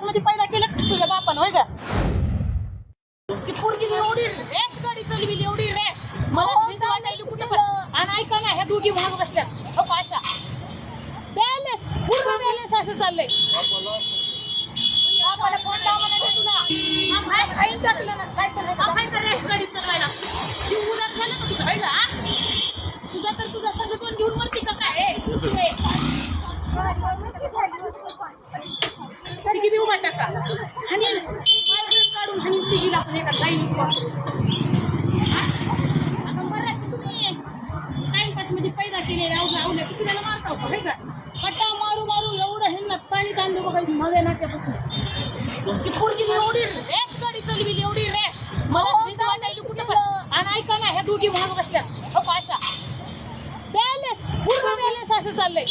टाइमपासमध्ये पैदा केलं तुझ्या बापान होय का? ती पोरगी एवढी रॅश गाडी चालविली एवढी रॅश मला भीती वाटायली कुठं पण आणि ऐका ना ह्या दोघी महाग बसल्या. हो पाशा. बॅलन्स पूर्ण बॅलन्स असं चाललंय. बापाला फोन लावा म्हणाले तुला. हा, टाकलं ना काय सांगायचं काय तर रॅश गाडी चालवायला. जीव उदार ना तुझा? होय का? तुझा तर तुझा सगळं दोन घेऊन वरती का काय ए, कुठे? तिघी बी उभा टाका आणि मार्गात काढून आणि तिघीला पण एका लाईन आता मराठी तुम्ही टाइमपासमध्ये पैदा केलेले अवघ्या अवघ्या दुसऱ्याला मारता का हे का कट्टा मारू मारू एवढं हेल्लात पाणी तांदूळ बघा नव्या नाट्यापासून ती पोरगी एवढी रॅश गाडी चालविली एवढी रॅश मला भीती वाटायली कुठं पण आणि ऐका ना ह्या दोघी महाग बसल्या. हो पाशा. बॅलन्स पूर्ण बॅलन्स असं चाललंय.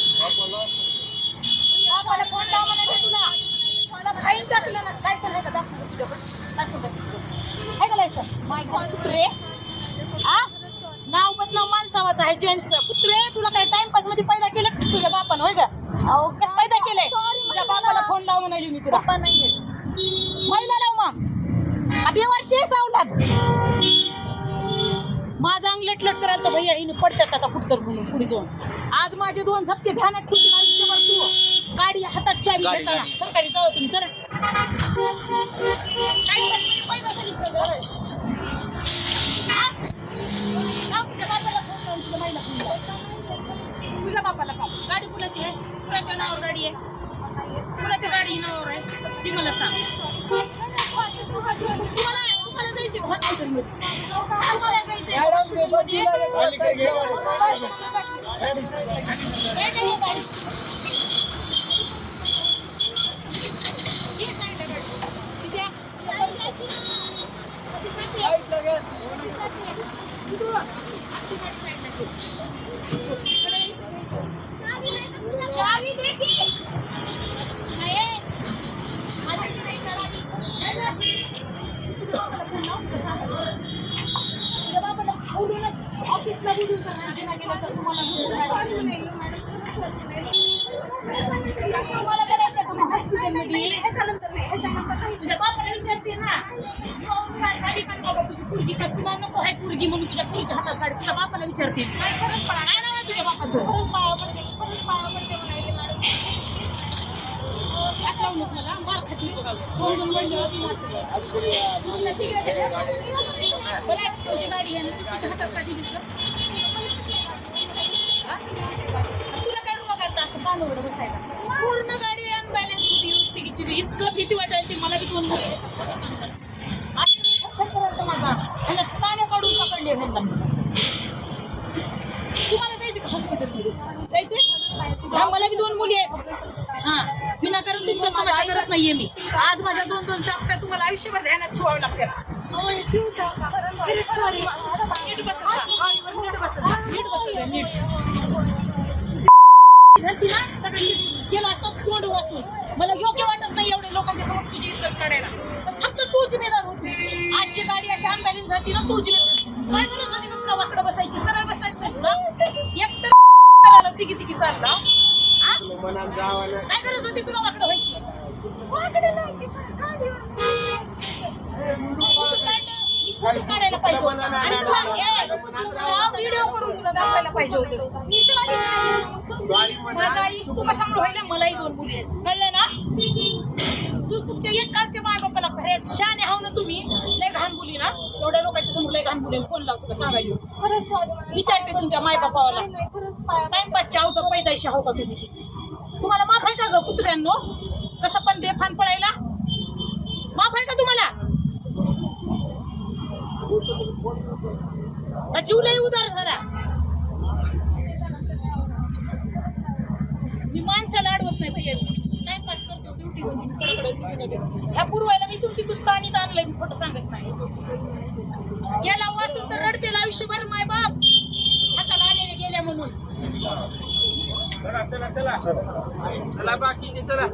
बापाला फोन लावा म्हणाले तुला? मला टाकलं ना काय सांगायचं दाखव. तुझ्याकडे काय आहे. का लायसन माय कुत्रे. आ? नाव बदनाव माणसावाचं आहे जेंट्स कुत्रे तुला काय टाइमपासमध्ये पैदा केलं का तुझ्या बापानं होय का? अहो कसं पैदा केलंय तुझ्या बापाला म्हणाली मी तुला. महिला लाव मग. अभि वर्षी सावलात. माझा अंग लटलट करायला तर भैया हिने पडतात आता कुठतर म्हणून पुढे जाऊन. आज माझे दोन झपके ध्यानात ठेवतील आयुष्यभर तू. गाडी हातात चावी गाडी, घेताना गाडी. सरकारी जाऊ तुम्ही चल. काय करते? हा? लाव तुझ्या बापाला फोन लावून तुझ्या बाईला फोन लाव. तुझ्या बापाला का? गाडी कुणाची आहे? कुणाच्या नावावर गाडी आहे? कुणाच्या गाडी ही नावावर आहे ती मला सांग तुम्हाला तुम्हाला जायचे हॉस्पिटलमध्ये तुम्हाला जायचंय चावी दे की ऑफिसला बोलून तुम्हाला करायचं का मग हॉस्पिटलमध्ये तुझ्या बापाला विचारते ना गाडी काढ बाबा तुझी पोरगी का तुला नको आहे पोरगी म्हणून तुझ्या पोरीच्या हातात गाडी तुझ्या बापाला विचारते काय खरंच पडा काय नाव आहे तुझ्या बापाचं हात लावू नको मला मार खाची बघा दोन दोन महिने होती मात्र बरं आहे, तुझी गाडी आहे ना तू तुझ्या हातात काढली दिसलं असं कानवड बसायला. पूर्ण गाडी अनबॅलन्स होती. तिकीची बी इतकं भीती वाटायला ती मला बी दोन मुली. आणि माझा ह्याला काने काढून पकडले ह्याला. तुम्हाला जायचं का हॉस्पिटलमध्ये हा मला बी दोन मुली आहेत. हा विनाकारण तुमचा तमाशा करत नाहीये मी. आज माझ्या दोन दोन चापट्या तुम्हाला आयुष्यभर ध्यानात ठेवावं लागतात नीट नीट नीट बसा नीट ना सगळ्यांची गेलो असतो तोंड असून मला योग्य वाटत नाही एवढे लोकांच्या समोर तुझी इज्जत करायला. फक्त तू जिम्मेदार होती. आजची गाडी अशी अनबॅलेन्स झाली ना तू जिम्मेदार काय म्हणत होती तुला वाकडं बसायची? सरळ बसायचं नाही तुला एक तर करायला तिघी तिघी चालला. काय गरज होती तुला वाकडं व्हायची? काढायला पाहिजे होतं. आणि तुला व्हिडिओ करून तुला दाखवायला पाहिजे होतं. माझा आई तू कशामुळे व्हायला? मलाही दोन मुली आहेत. कळलं ना? तू तुमच्या एक कालच्या माय बापाला खऱ्यात शाने हाव ना तुम्ही. लय घाण बोली ना. एवढ्या लोकांच्या समोर लय घाण बोली फोन लावतो का सांगायला विचारते तुमच्या माय बापाला टाइमपासचे आहो का पैदाशी आहो का तुम्ही? तुम्हाला माफ आहे का ग कुत्र्यांनो? कसं पण बेफान पडायला? माफ आहे का तुम्हाला? का जीव लय उदार झाला? मी माणसाला अडवत नाही भैया. टाइमपास करतो ड्युटी मध्ये मी कडकडे duty मध्ये. ह्या पूर्वायला मी इथून तिथून पाणी आणलंय मी खोटं सांगत नाही. गेला वासून तर रडतेल आयुष्यभर माय बाप. हाताला आलेले गेल्या म्हणून. चला चला चला. चला बाकी चला.